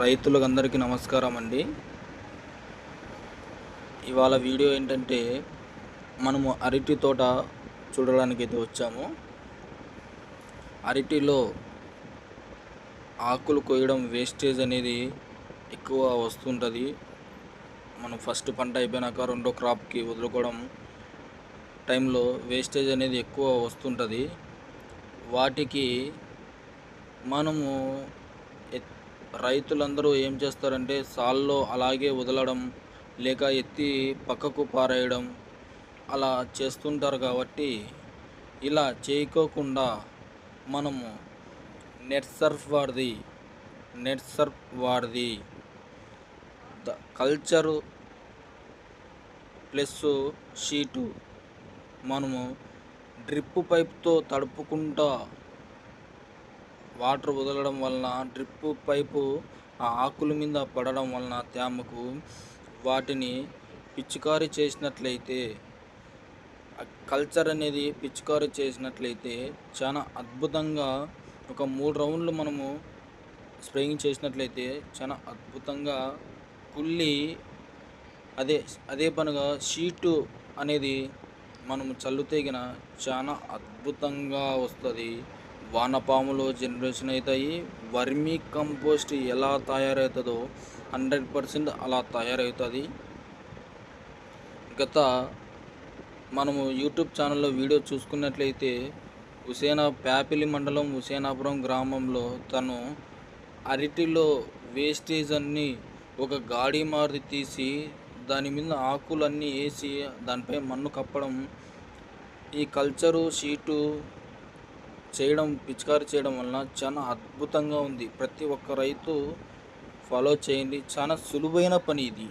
రైతులకు అందరికీ నమస్కారం అండి. ఇవాళ వీడియో ఏంటంటే మనము అరటి తోట చూడడానికి అయితే వచ్చాము. అరటిలో ఆకులు కొయ్యడం వేస్టేజ్ అనేది ఎక్కువ వస్తుంటుంది. మనం ఫస్ట్ పంట అయిపోయినాక రెండో క్రాప్కి వదులుకోవడం టైంలో వేస్టేజ్ అనేది ఎక్కువ వస్తుంటుంది. వాటికి మనము రైతులందరూ ఏం చేస్తారంటే సాల్లో అలాగే వదలడం లేక ఎత్తి పక్కకు పారేయడం అలా చేస్తుంటారు కాబట్టి ఇలా చేయకోకుండా మనము నెట్ సర్ఫ్ వాడిది నెట్ సర్ఫ్ వాడిది. ద కల్చరు ప్లస్ షీటు మనము డ్రిప్ పైప్తో తడుపుకుంటా వాటర్ వదలడం వలన డ్రిప్ పైపు ఆ ఆకుల మీద పడడం వలన తేమకు వాటిని పిచికారీ చేసినట్లయితే కల్చర్ అనేది పిచికారీ చేసినట్లయితే చాలా అద్భుతంగా ఒక మూడు రౌండ్లు మనము స్ప్రేయింగ్ చేసినట్లయితే చాలా అద్భుతంగా కుళ్ళి అదే అదే పనుగా షీటు అనేది మనము చల్లుతేగిన చాలా అద్భుతంగా వస్తుంది. వానపాములు జనరేషన్ అవుతాయి. వర్మీ కంపోస్ట్ ఎలా తయారవుతుందో హండ్రెడ్ పర్సెంట్ అలా తయారవుతుంది. గత మనము యూట్యూబ్ ఛానల్లో వీడియో చూసుకున్నట్లయితే హుసేనా ప్యాపిలి మండలం హుసేనాపురం గ్రామంలో తను అరటిలో వేస్టేజ్ అన్నీ ఒక గాడి మారుతి తీసి దాని మీద ఆకులన్నీ వేసి దానిపై మన్ను కప్పడం ఈ కల్చరు షీటు చేయడం పిచికారి చేయడం వలన చాలా అద్భుతంగా ఉంది. ప్రతి ఒక్క రైతు ఫాలో చేయండి. చాలా సులువైన పని ఇది.